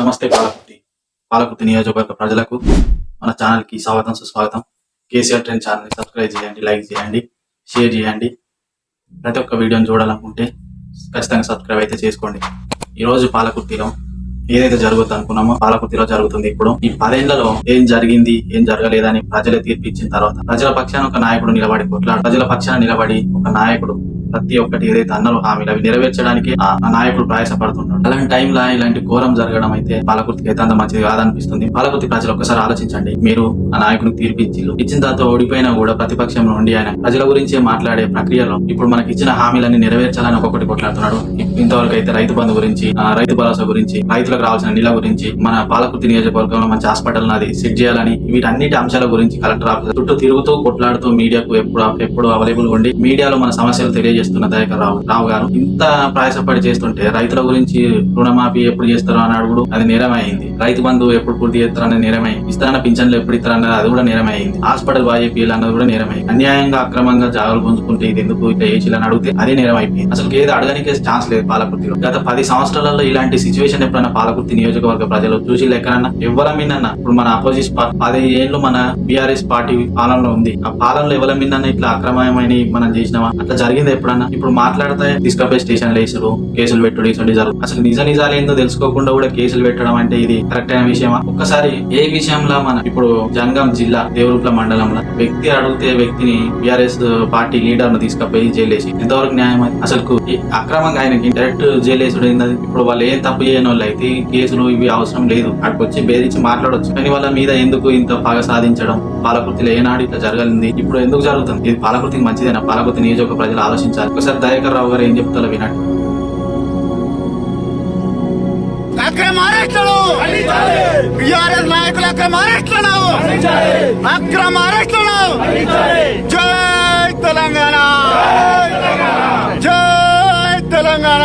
నమస్తే పాలకుర్తి పాలకుర్తి నియోజకవర్గ ప్రజలకు మన ఛానల్కి స్వాగతం సుస్వాగతం. కేసీఆర్ ట్రెండ్ ఛానల్ని సబ్స్క్రైబ్ చేయండి లైక్ చేయండి షేర్ చేయండి. ప్రతి ఒక్క వీడియోని చూడాలనుకుంటే ఖచ్చితంగా సబ్స్క్రైబ్ అయితే చేసుకోండి. ఈ రోజు పాలకుర్తిలో ఏదైతే జరుగుతుంది అనుకున్నామో పాలకుర్తిలో జరుగుతుంది ఇప్పుడు. ఈ పదేళ్ళలో ఏం జరిగింది ఏం జరగలేదని ప్రజలే తీర్పిచ్చిన తర్వాత ప్రజల పక్షాన ఒక నాయకుడు నిలబడి కొట్లాడు ప్రజల పక్షాన నిలబడి ఒక నాయకుడు ప్రతి ఒక్కటి ఏదైతే అన్నలు హామీలు అవి నెరవేర్చడానికి ఆ నాయకుడు ప్రయాసపడుతున్నాడు అలాంటి టైంలో ఇలాంటి ఘోరం జరగడం అయితే పాలకుర్తికి అయితే అంత మంచిది కాదనిపిస్తుంది. పాలకుర్తి ప్రజలు ఒక్కసారి ఆలోచించండి. మీరు ఆ నాయకునికి తీర్పు ఇచ్చిన తర్వాత ఓడిపోయినా కూడా ప్రతిపక్షం నుండి ఆయన ప్రజల గురించే మాట్లాడే ప్రక్రియలో ఇప్పుడు మనకి ఇచ్చిన హామీలన్నీ నెరవేర్చాలని ఒక్కొక్కటి కొట్లాడుతున్నాడు. ఇంతవరకు అయితే రైతు బంధు గురించి ఆ, రైతు భరోసా గురించి రైతులకు రావాల్సిన నీళ్ళ గురించి మన పాలకుర్తి నియోజకవర్గంలో మంచి హాస్పిటల్ నాది సెట్ చేయాలని వీటన్నిటి అంశాల గురించి కలెక్టర్ ఆఫీస్ చుట్టూ తిరుగుతూ కొట్లాడుతూ మీడియాకు ఎప్పుడు ఎప్పుడు అవైలబుల్ ఉండి మీడియాలో మన సమస్యలు తెలియజేస్తున్న దయాకర్ రావు రావు గారు ఇంత ప్రయాసపడి చేస్తుంటే రైతుల గురించి రుణమాఫీ ఎప్పుడు చేస్తారో అని అడుగుడు అది నేరమైంది రైతు బంధువు ఎప్పుడు పూర్తి చేస్తారనే నేరమైంది ఇస్తారన్న పింఛన్లు ఎప్పుడు ఇస్తారన్నది అది కూడా నేరమైంది హాస్పిటల్ బాగా అన్నది కూడా నేరమైంది అన్యాయంగా అక్రమంగా జాగాలు పుంజుకుంటే ఇది ఎందుకు ఇట్లా చేసిలని అడిగితే అదే నేరం అయిపోయింది అసలు ఏది అడగనికే ఛాన్స్ లేదు పాలకృతిలో గత పది సంవత్సరాలలో ఇలాంటి సిచ్యువేషన్ ఎప్పుడైనా పాలకుర్తి నియోజకవర్గ ప్రజలు చూసి లెక్కనన్నా ఎవరి మీద ఇప్పుడు మన అపోజిట్ పది ఏళ్ళు మన బీఆర్ఎస్ పార్టీ పాలనలో ఉంది. ఆ పాలనలో ఎవరి ఇట్లా అక్రమమైన మనం చేసినామా అట్లా జరిగింది ఎప్పుడన్నా? ఇప్పుడు మాట్లాడితే తీసుకపోయి స్టేషన్ వేసుడు కేసులు పెట్టుడు ఇటువంటి అసలు నిజ నిజాలు ఏందో తెలుసుకోకుండా కూడా కేసులు పెట్టడం అంటే ఇది కరెక్ట్ అయిన విషయమా? ఒక్కసారి ఏ విషయంలో మన ఇప్పుడు జంగం జిల్లా దేవరూప్ల మండలంలో వ్యక్తి అడిగితే వ్యక్తిని బీఆర్ఎస్ పార్టీ లీడర్ను తీసుకపోయి జైలేసి ఎంతవరకు న్యాయం అసలు అక్రమంగా ఆయనకి డైరెక్ట్ జైలేసుడు ఏంది ఇప్పుడు వాళ్ళు ఏం తప్పు చేయని వాళ్ళు అయితే కేసులు ఇవి అవసరం లేదు. అక్కడికి వచ్చి బేరించి మాట్లాడొచ్చు. కానీ వాళ్ళ మీద ఎందుకు ఇంత బాగా సాధించడం? పాలకుర్తిలో ఏనాడు ఇట్లా జరగలింది. ఇప్పుడు ఎందుకు జరుగుతుంది? ఇది పాలకుర్తికి మంచిదేనా? పాలకుర్తి నియోజక ప్రజలు ఆలోచించాలి. ఒకసారి దయాకర్ రావు గారు ఏం చెప్తారో వినండి. అక్రమ అరెస్టులు! బిఆర్ఎస్ అక్రమ అరెస్టులు! అక్రమ అరెస్టులు! జై తెలంగాణ! జై తెలంగాణ!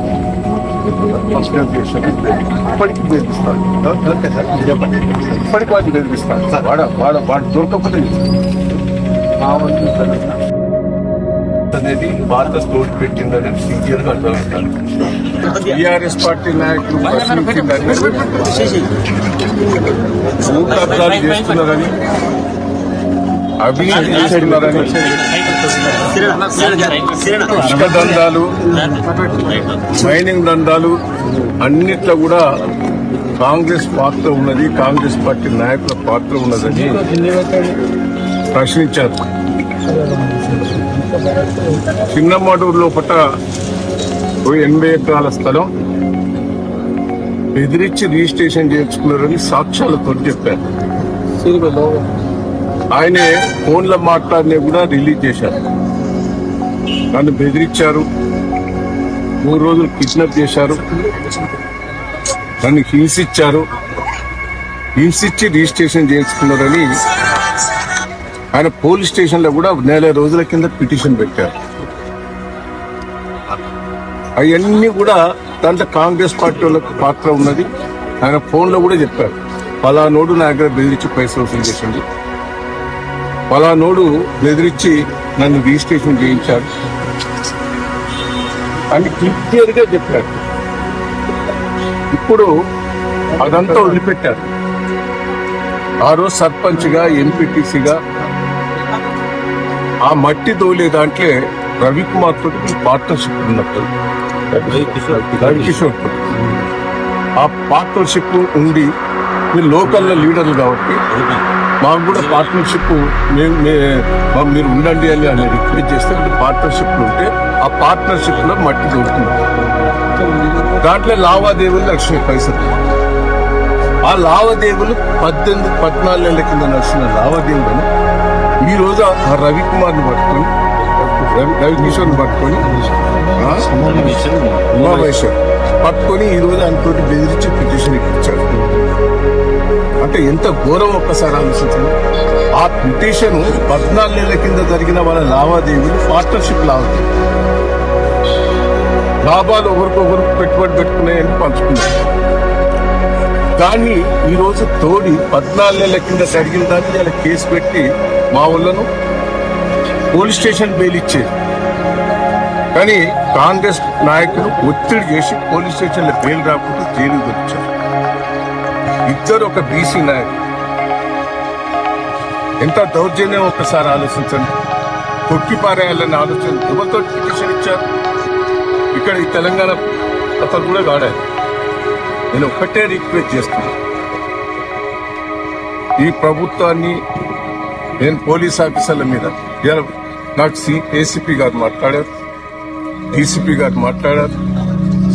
జై తెలంగాణ ఇప్పటికి బెదిరిస్తాడు ఇప్పటికి వాడిని బెదిరిస్తాడు వాడ వాడ వాడు దొరకకపోతే అనేది భారత స్టోర్ పెట్టిందని సిన్సియర్గా టిఆర్ఎస్ పార్టీ నాయకులు ప్రశ్నించిందని కబ్జాలు చేస్తున్నారని ఇసుక దందాలు మైనింగ్ దందాలు అన్నిట్లో కూడా కాంగ్రెస్ పాత్ర ఉన్నది. కాంగ్రెస్ పార్టీ నాయకుల పాత్ర ఉన్నదని ప్రశ్నించారు. చిన్నమ్మడూరు లోపల ఓ ఎనభై ఎకరాల స్థలం. బెదిరించి రిజిస్ట్రేషన్ చేయించుకున్నారని సాక్ష్యాలతో చెప్పారు. ఆయనే ఫోన్లో మాట్లాడినే కూడా రిలీజ్ చేశారు. నన్ను బెదిరించారు. మూడు రోజులు కిడ్నాప్ చేశారు. నన్ను హింసించారు హింసించి రిజిస్ట్రేషన్ చేయించుకున్నారని ఆయన పోలీస్ స్టేషన్లో కూడా నెల రోజుల కింద పిటిషన్ పెట్టారు. అవన్నీ కూడా దాంట్లో కాంగ్రెస్ పార్టీ వాళ్ళకు పాత్ర ఉన్నది. ఆయన ఫోన్లో కూడా చెప్పారు. పలానోడు నా దగ్గర బెదిరించి పైసలు వసూలు చేసింది పలానోడు బెదిరించి నన్ను రిజిస్ట్రేషన్ చేయించాడు. అని క్లియర్గా చెప్పాడు. చెప్పారు ఇప్పుడు అదంతా వదిలిపెట్టారు. ఆ రోజు సర్పంచ్గా ఎంపీటీసీగా ఆ మట్టి తోలే దాంట్లో రవికుమార్ తోటి పార్ట్నర్షిప్ ఉన్నప్పుడు రవికిషోర్ ఆ పార్ట్నర్షిప్ ఉండి మీరు లోకల్లో లీడర్లు కాబట్టి మాకు కూడా పార్ట్నర్షిప్ మేము మీరు ఉండండి అని అని రిక్వెస్ట్ చేస్తే పార్ట్నర్షిప్ ఉంటే ఆ పార్ట్నర్షిప్లో మట్టి దొరుకుతుంది. దాంట్లో లావాదేవీలు లక్షల పైసలు. ఆ లావాదేవీలు పద్దెనిమిది పద్నాలుగు నెలల కింద నడిచిన లావాదేవీలను ఈ రోజు ఆ రవికుమార్ని పట్టుకొని రవి రవికిషోర్ని పట్టుకొని ఆ? ఉమామహేశ్వర్. పట్టుకొని ఈ రోజు ఆయనతోటి బెదిరించి పిటిషన్ ఇప్పించాడు అంటే ఎంత ఘోరం ఒక్కసారి ఆలోచించండి. ఆ పిటిషన్ పద్నాలుగు నెలల కింద జరిగిన వాళ్ళ లావాదేవీలు పార్ట్నర్షిప్ లావాదేవీ. లాభాలు ఒకరికొకరు పెట్టుబడి పెట్టుకున్నాయని పంచుకున్నారు. కానీ ఈరోజు తోడి పద్నాలుగు నెలల కింద జరిగిన దాన్ని ఇలా కేసు పెట్టి మా ఊళ్ళను పోలీస్ స్టేషన్ బెయిల్ ఇచ్చేది. కానీ కాంగ్రెస్ నాయకులు ఒత్తిడి చేసి పోలీస్ స్టేషన్లో బెయిల్ రాకుండా జైలు దొరికారు ఇద్దరు ఒక బీసీ నాయకులు. ఎంత దౌర్జన్యం ఒక్కసారి ఆలోచించండి. కొట్టిపారేయాలని ఆలోచన ఎవరితో పిటిషన్ ఇచ్చారు. ఇక్కడ ఈ తెలంగాణ అతను కూడా కాడారు నేను ఒక్కటే రిక్వెస్ట్ చేస్తున్నా ఈ ప్రభుత్వాన్ని నేను పోలీస్ ఆఫీసర్ల మీద నాకు సి ఏసీపీ గారు మాట్లాడారు. డీసీపీ గారు మాట్లాడారు.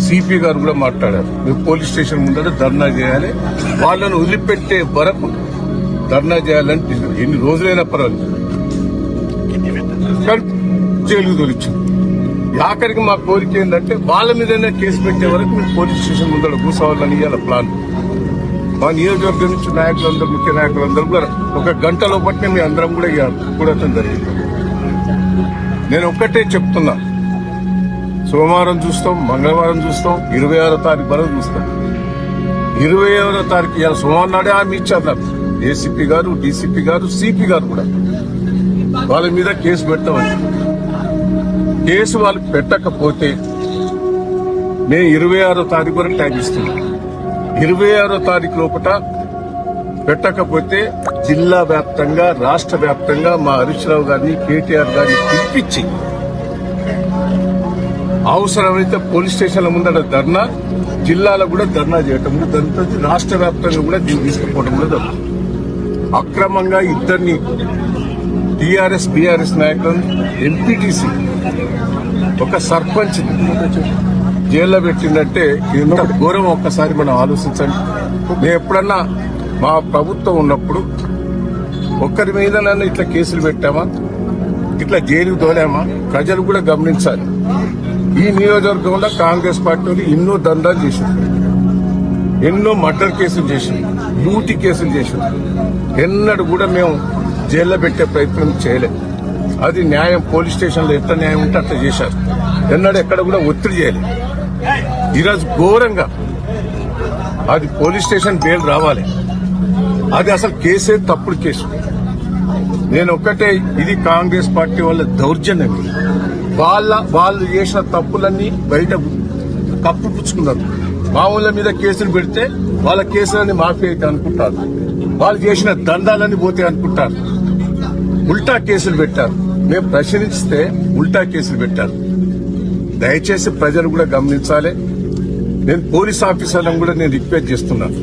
సిపి గారు కూడా మాట్లాడారు. మేము పోలీస్ స్టేషన్ ముందర ధర్నా చేయాలి. వాళ్ళను వదిలిపెట్టే వరకు ధర్నా చేయాలని ఎన్ని రోజులైనా పర్వాలేదు. కానీ జైలుకు తొలిచ్చింది ఆఖరికి మా కోరిక ఏంటంటే వాళ్ళ మీదనే కేసు పెట్టే వరకు మేము పోలీస్ స్టేషన్ ముందర కూర్చోవాలని ఇవాళ ప్లాన్. మా నియోజకవర్గం నుంచి నాయకులందరూ ముఖ్య నాయకులందరూ కూడా ఒక గంటలో పట్టిన మీ అందరం కూడా కూడా జరిగింది. నేను ఒక్కటే చెప్తున్నా. సోమవారం చూస్తాం మంగళవారం చూస్తాం ఇరవై ఆరో తారీఖు వరకు చూస్తాం. ఇరవై ఆరో తారీఖు ఇవాళ సోమవారం నాడే ఆమె ఇచ్చారు ఏసీపీ గారు డీసీపీ గారు సిపి గారు కూడా. వాళ్ళ మీద కేసు పెట్టమని. కేసు వాళ్ళు పెట్టకపోతే మేము ఇరవై ఆరో తారీఖు వరకు టైం ఇస్తున్నాం. ఇరవై ఆరో తారీఖు లోపల పెట్టకపోతే జిల్లా వ్యాప్తంగా రాష్ట్ర వ్యాప్తంగా మా హరీష్ రావు గారిని కేటీఆర్ గారిని పిలిపించి అవసరమైతే పోలీస్ స్టేషన్ల ముందర ధర్నా జిల్లాలో కూడా ధర్నా చేయటం కూడా రాష్ట్ర వ్యాప్తంగా కూడా దీన్ని తీసుకుపోవడం కూడా జరుగుతుంది. అక్రమంగా ఇద్దరిని టీఆర్ఎస్ బీఆర్ఎస్ నాయకులను ఎంపీటీసీ ఒక సర్పంచ్ జైల్లో పెట్టిందంటే ఇంత ఘోరం ఒక్కసారి మనం ఆలోచించండి. మేము ఎప్పుడన్నా మా ప్రభుత్వం ఉన్నప్పుడు ఒక్కరి మీద నన్ను ఇట్లా కేసులు పెట్టామా? ఇట్లా జైలుకు తోలామా? ప్రజలు కూడా గమనించాలి. ఈ నియోజకవర్గంలో కాంగ్రెస్ పార్టీ వాళ్ళు ఎన్నో దందాలు చేసింది. ఎన్నో మర్డర్ కేసులు చేసింది. లూటి కేసులు చేసింది. ఎన్నడూ కూడా మేము జైల్లో పెట్టే ప్రయత్నం చేయలేదు అది న్యాయం పోలీస్ స్టేషన్లో ఎంత న్యాయం ఉంటే అట్లా చేశారు. ఎన్నడూ ఎక్కడ కూడా ఒత్తిడి చేయలేదు ఈరోజు ఘోరంగా అది పోలీస్ స్టేషన్ బెయిల్ రావాలి. అది అసలు కేసే తప్పుడు కేసు. నేను ఒక్కటే ఇది కాంగ్రెస్ పార్టీ వాళ్ళ దౌర్జన్యం. వాళ్ళ వాళ్ళు చేసిన తప్పులన్నీ బయట కప్పు పుచ్చుకున్నారు. మామూల మీద కేసులు పెడితే వాళ్ళ కేసులన్నీ మాఫీ అయితే అనుకుంటారు. వాళ్ళు చేసిన దందాలన్నీ పోతే అనుకుంటారు. ఉల్టా కేసులు పెట్టారు. మేము ప్రశ్నిస్తే ఉల్టా కేసులు పెట్టారు. దయచేసి ప్రజలు కూడా గమనించాలి. నేను పోలీస్ ఆఫీసర్లను కూడా నేను రిక్వెస్ట్ చేస్తున్నాను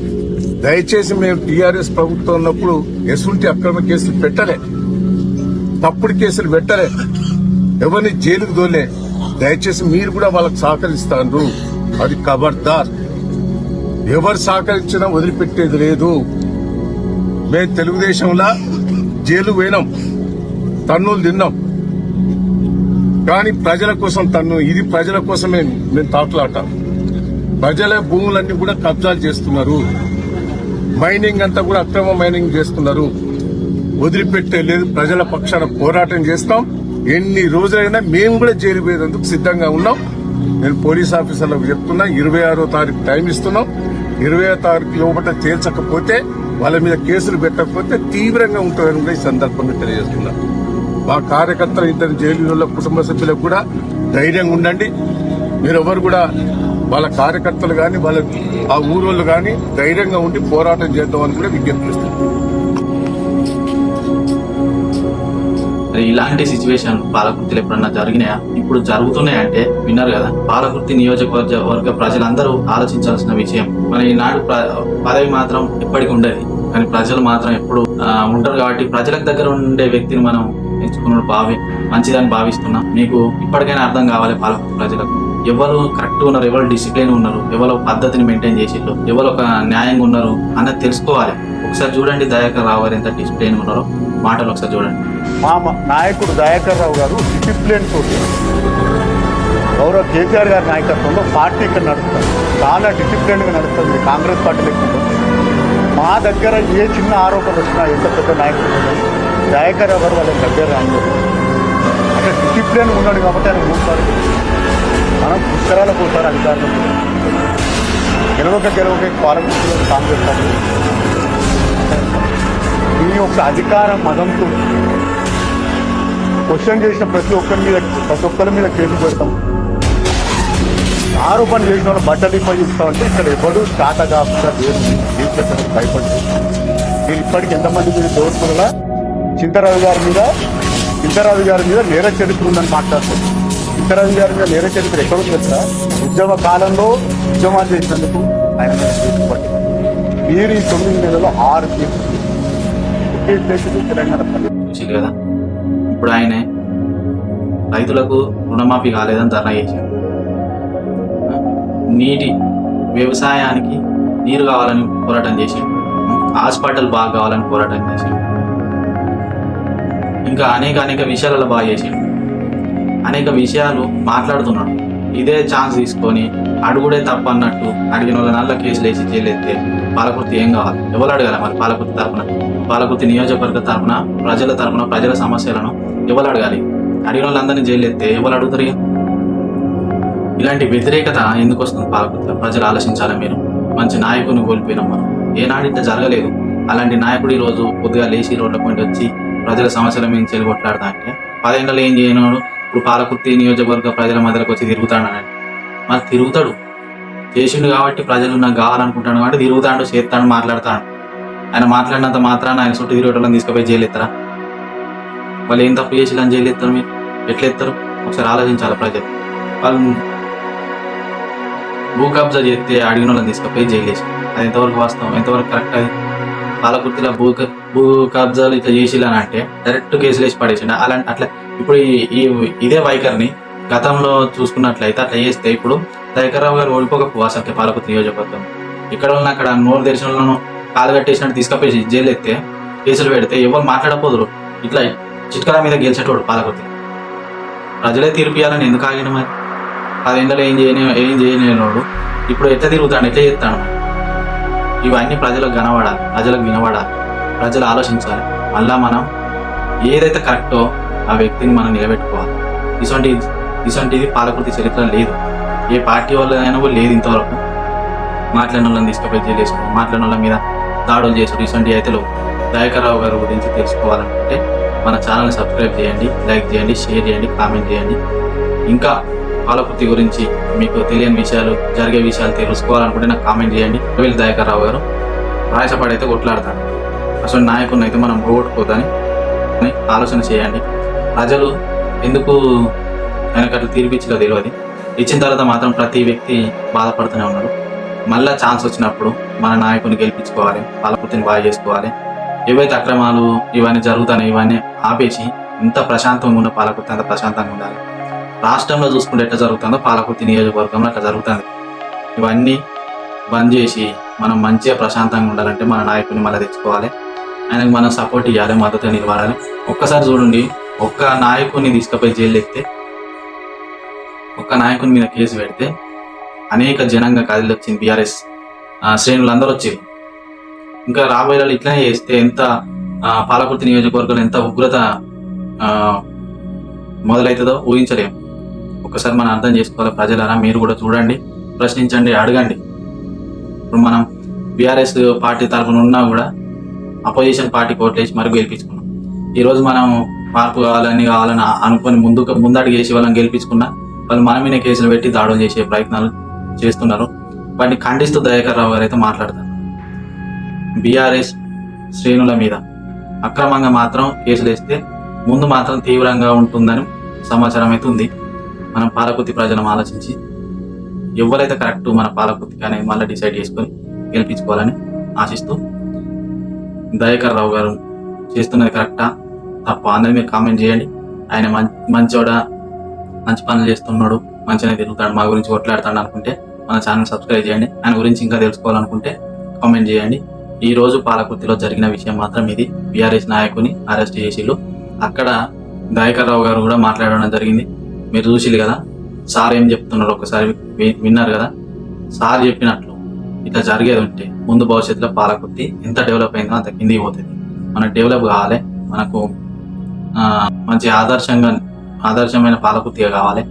దయచేసి మేము టీఆర్ఎస్ ప్రభుత్వం ఉన్నప్పుడు ఎసుంటి అక్రమ కేసులు పెట్టలే. తప్పుడు కేసులు పెట్టలే. ఎవరిని జైలుకు దోలే దయచేసి మీరు కూడా వాళ్ళకి సహకరిస్తారు అది ఖబర్దార్ ఎవరు సహకరించినా వదిలిపెట్టేది లేదు. మేము తెలుగుదేశంలో జైలు పోయినాం. తన్నులు తిన్నాం. కానీ ప్రజల కోసం తన్ను ఇది ప్రజల కోసమే మేము తాకులాట ప్రజల భూములన్నీ కూడా కబ్జాలు చేస్తున్నారు. మైనింగ్ అంతా కూడా అక్రమ మైనింగ్ చేస్తున్నారు. వదిలిపెట్టే లేదు ప్రజల పక్షాన పోరాటం చేస్తాం. ఎన్ని రోజులైనా మేము కూడా జైలుపోయేందుకు సిద్ధంగా ఉన్నాం. నేను పోలీస్ ఆఫీసర్లకు చెప్తున్నా ఇరవై ఆరో తారీఖు టైం ఇస్తున్నాం. ఇరవై తారీఖు లోపల తీర్చకపోతే వాళ్ళ మీద కేసులు పెట్టకపోతే తీవ్రంగా ఉంటుందని కూడా ఈ సందర్భంగా తెలియజేస్తున్నా. మా కార్యకర్తలు ఇద్దరు జైలు కుటుంబ సభ్యులకు కూడా ధైర్యంగా ఉండండి. మీరు ఎవరు కూడా వాళ్ళ కార్యకర్తలు కానీ వాళ్ళ ఆ ఊరోళ్ళు కానీ ధైర్యంగా ఉండి పోరాటం చేద్దామని కూడా విజ్ఞప్తిస్తుంది ఇలాంటి సిచ్యువేషన్ పాలకుర్తిలో ఎప్పుడన్నా జరిగినాయా? ఇప్పుడు జరుగుతున్నాయంటే విన్నారు కదా. పాలకుర్తి నియోజకవర్గ వర్గ ప్రజలందరూ ఆలోచించాల్సిన విషయం. మన ఈనాడు పదవి మాత్రం ఎప్పటికి ఉండదు. కానీ ప్రజలు మాత్రం ఎప్పుడు ఉంటారు కాబట్టి ప్రజలకు దగ్గర ఉండే వ్యక్తిని మనం ఎంచుకున్న భావి మంచిదని భావిస్తున్నాం. మీకు ఇప్పటికైనా అర్థం కావాలి పాలకుర్తి ప్రజలకు. ఎవరు కరెక్ట్ ఉన్నారు ఎవరు డిసిప్లిన్ ఉన్నారు ఎవరు పద్ధతిని మెయింటైన్ చేసిళ్ళు ఎవరు ఒక న్యాయంగా ఉన్నారు అన్నది తెలుసుకోవాలి. ఒకసారి చూడండి దయాకర్ రావు ఎంత డిసిప్లిన్ ఉన్నారో మాటలు ఒకసారి చూడండి. మా నాయకుడు దయాకర్ రావు గారు డిసిప్లిన్ తోటి గౌరవ కేసీఆర్ గారి నాయకత్వంలో పార్టీ ఇక్కడ నడుస్తుంది. చాలా డిసిప్లిన్గా నడుస్తుంది కాంగ్రెస్ పార్టీ లేకుండా మా దగ్గర ఏ చిన్న ఆరోపణ వచ్చినా ఎంత పెద్ద నాయకుడు ఉన్నా, దయాకర్ రావు గారు వాళ్ళ దగ్గర రాను అంటే డిసిప్లిన్ ఉన్నాడు కాబట్టి ఆయన మూసారు మనం పుష్కరాల పోతారు అధికారులు. గెలవక గెలవక పాలకులు కాంగ్రెస్ పార్టీ. మీ యొక్క అధికార మదంతో క్వశ్చన్ చేసిన ప్రతి ఒక్కరి మీద ప్రతి ఒక్కరి మీద కేసు పెడతాం. ఆరోపణ చేసిన వాళ్ళు బట్టలు ఇప్ప చూస్తామంటే ఇక్కడ ఎవరు చాట కాకుండా దేవుడు భయపడి మీరు ఇప్పటికి ఎంతమంది మీరు దోస్తుల చింతరాజు గారి మీద చింతరాజు గారి మీద నేర చరిత్ర ఉందని మాట్లాడుతుంది చింతరాజు గారి మీద నేర చరిత్ర ఎక్కడ ఉంది ఉద్యమ కాలంలో ఉద్యమాలు చేసినందుకు ఆయన పట్టింది మీరు ఈ తొమ్మిది నెలలో ఆరు కేసులు. ఒకే కేసులు తెలంగాణ కదా? ఇప్పుడు ఆయనే రైతులకు రుణమాఫీ కాలేదని ధర్నా చేశారు నీటి వ్యవసాయానికి నీరు కావాలని పోరాటం చేసిండు హాస్పిటల్ బాగా కావాలని పోరాటం చేశాం ఇంకా అనేక అనేక విషయాలలో బాగా చేశాం అనేక విషయాలు మాట్లాడుతున్నాడు. ఇదే ఛాన్స్ తీసుకొని అడుగుడే తప్పన్నట్టు అడిగిన వాళ్ళ నల్ల కేసులు వేసి చేయలేస్తే పాలకుర్తి ఏం కావాలి? ఎవరు అడగాలి మరి పాలకుర్తి తరపున? పాలకుర్తి నియోజకవర్గ తరపున ప్రజల తరపున ప్రజల సమస్యలను ఎవరు అడగాలి? అడిగిన వాళ్ళందరినీ జైలు ఎత్తే ఎవరు అడుగుతారు ఇలాంటి వ్యతిరేకత ఎందుకు వస్తుంది పాలకుర్తిలో? ప్రజలు ఆలోచించాలి మీరు? మంచి నాయకుని కోల్పోయినాం మనం. ఏనాడు జరగలేదు. అలాంటి నాయకుడు ఈరోజు రోజు కొద్దిగా లేచి రోడ్ల పాయింట్ వచ్చి ప్రజల సమస్యల మీద చెల్లి కొట్లాడతా అంటే పదేళ్ళలో ఏం చేయనోడు? ఇప్పుడు పాలకుర్తి నియోజకవర్గ ప్రజల మధ్యలోకి వచ్చి తిరుగుతాడని మరి తిరుగుతాడు. చేసిండు కాబట్టి ప్రజలు నాకు కావాలనుకుంటాను కాబట్టి తిరుగుతాడు చేస్తాడు మాట్లాడతాడు. ఆయన మాట్లాడినంత మాత్రాన ఆయన చుట్టూ తిరిగేటోళ్ళని తీసుకుపోయి జైలు వాళ్ళు ఏం తప్పు చేసి అని జైలు ఎత్తారు మీరు? ఎట్లా ఎత్తారు ఒకసారి ఆలోచించాలి ప్రజలు. వాళ్ళు భూ కబ్జా చేస్తే అడిగిన వాళ్ళని తీసుకుపోయి జైలు వేసి అది ఎంతవరకు వాస్తవం? ఎంతవరకు కరెక్ట్ అది? పాలకుర్తిలో భూ భూ కబ్జాలు ఇట్లా చేసిలని అంటే డైరెక్ట్ కేసులు వేసి పడేసిండు? అలాంటి అట్లా ఇప్పుడు ఈ ఇదే వైఖరిని గతంలో చూసుకున్నట్లయితే అట్లా చేస్తే ఇప్పుడు దయకరావు గారు ఓడిపోక అసలు పాలకుర్తి నియోజకవర్గం. ఇక్కడ ఉన్న అక్కడ నోరు దర్శనంలోనూ వాళ్ళను కాలు కట్టేసినట్టు తీసుకపోయి జైలు ఎత్తే కేసులు పెడితే ఎవరు మాట్లాడపోదురు ఇట్లా చిట్కల మీద గెలిచేటోడు పాలకుతి. ప్రజలే తీర్పు ఇవ్వాలని ఎందుకు ఆగిన మరి? పదేళ్ళలో ఏం చేయని ఏం చేయలేనోడు ఇప్పుడు ఎట్లా తిరుగుతాడు ఎట్లా చేస్తాడు ఇవన్నీ ప్రజలకు కనబడాలి ప్రజలకు వినబడాలి ప్రజలు ఆలోచించాలి. మళ్ళా మనం ఏదైతే కరెక్టో ఆ వ్యక్తిని మనం నిలబెట్టుకోవాలి. ఇటువంటి ఇటువంటిది పాలకృతి చరిత్ర లేదు. ఏ పార్టీ వాళ్ళైనా కూడా లేదు ఇంతవరకు. మాట్లాడిన వాళ్ళని తీసుకుపోయి జైలు మాట్లాడిన వాళ్ళ మీద దాడులు చేసుడు ఇటువంటివి అయితే లేవు గారి గురించి తెలుసుకోవాలనుకుంటే మన ఛానల్ని సబ్స్క్రైబ్ చేయండి లైక్ చేయండి షేర్ చేయండి కామెంట్ చేయండి. ఇంకా పాలకృతి గురించి మీకు తెలియని విషయాలు జరిగే విషయాలు తెలుసుకోవాలనుకుంటే నాకు కామెంట్ చేయండి. వీళ్ళు దయాకర్ గారు గారు అయితే కొట్లాడతాను అసలు నాయకుడిని అయితే మనం పోగొట్టుకోదని అని ఆలోచన చేయండి. ప్రజలు ఎందుకు ఆయనకు అట్లా తీర్పిచ్చిలో తెలియదు. ఇచ్చిన తర్వాత మాత్రం ప్రతి వ్యక్తి బాధపడుతూనే ఉన్నాడు మళ్ళీ ఛాన్స్ వచ్చినప్పుడు మన నాయకుని గెలిపించుకోవాలి పాలకృతిని బాగా చేసుకోవాలి. ఏవైతే అక్రమాలు ఇవన్నీ జరుగుతాయి ఇవన్నీ ఆపేసి ఇంత ప్రశాంతంగా ఉన్న పాలకృతి అంత ప్రశాంతంగా ఉండాలి. రాష్ట్రంలో చూసుకుంటే ఎట్లా జరుగుతుందో పాలకుర్తి నియోజకవర్గంలో అట్లా జరుగుతుంది. ఇవన్నీ బంద్ చేసి మనం మంచిగా ప్రశాంతంగా ఉండాలంటే మన నాయకుని మళ్ళీ తెచ్చుకోవాలి. ఆయనకు మనం సపోర్ట్ ఇవ్వాలి మద్దతు నిలబడాలి. ఒక్కసారి చూడండి ఒక్క నాయకుడిని తీసుకుపోయి జైలు ఎక్కితే ఒక్క నాయకుని మీద కేసు పెడితే అనేక జనంగా కదిలి వచ్చింది బీఆర్ఎస్. శ్రేణులు అందరూ వచ్చారు. ఇంకా రాబోయే వాళ్ళు ఇట్లనే చేస్తే ఎంత పాలకుర్తి నియోజకవర్గంలో ఎంత ఉగ్రత మొదలవుతుందో ఊహించలేము ఒకసారి మనం అర్థం చేసుకోవాలి ప్రజలారా మీరు కూడా చూడండి ప్రశ్నించండి అడగండి. ఇప్పుడు మనం బీఆర్ఎస్ పార్టీ తరఫున ఉన్నా కూడా అపోజిషన్ పార్టీ కోట్లేసి మరి గెలిపించుకున్నాం. ఈరోజు మనం మార్పు కావాలని కావాలని అనుకొని ముందుకు ముందడుగు చేసి వాళ్ళని గెలిపించుకున్నా వాళ్ళు మన మీద కేసులు పెట్టి దాడులు చేసే ప్రయత్నాలు చేస్తున్నారు. వాటిని ఖండిస్తూ దయాకర్ రావు గారు అయితే మాట్లాడతారు. బీఆర్ఎస్ శ్రేణుల మీద అక్రమంగా మాత్రం కేసులు వేస్తే ముందు మాత్రం తీవ్రంగా ఉంటుందని సమాచారం అయితే ఉంది. మనం పాలకుర్తి ప్రజలను ఆలోచించి ఎవరైతే కరెక్ట్ మన పాలకుర్తికి అనేది మళ్ళీ డిసైడ్ చేసుకొని గెలిపించుకోవాలని ఆశిస్తూ దయాకర్ రావు గారు చేస్తున్నది కరెక్టా? తప్ప? అందరి మీరు కామెంట్ చేయండి. ఆయన మం- మంచోడ? మంచి పనులు చేస్తున్నాడు మంచిగానే తిరుగుతాడు మా గురించి కొట్లాడతాడు అనుకుంటే మన ఛానల్ సబ్స్క్రైబ్ చేయండి. ఆయన గురించి ఇంకా తెలుసుకోవాలనుకుంటే కామెంట్ చేయండి. ఈ రోజు పాలకుర్తిలో జరిగిన విషయం మాత్రం ఇది. బీఆర్ఎస్ నాయకుని అరెస్ట్ చేసిళ్ళు. అక్కడ దయకర్రావు గారు కూడా మాట్లాడడం జరిగింది. మీరు చూసిరు కదా? సార్ ఏం చెప్తున్నారు ఒకసారి విన్నారు కదా? సార్ చెప్పినట్లు ఇట్లా జరిగేది ఉంటే ముందు భవిష్యత్తులో పాలకుర్తి ఎంత డెవలప్ అయిందో అంత కిందికి పోతుంది. మనకు డెవలప్ కావాలి. మనకు మంచి ఆదర్శంగా ఆదర్శమైన పాలకుతిగా కావాలి.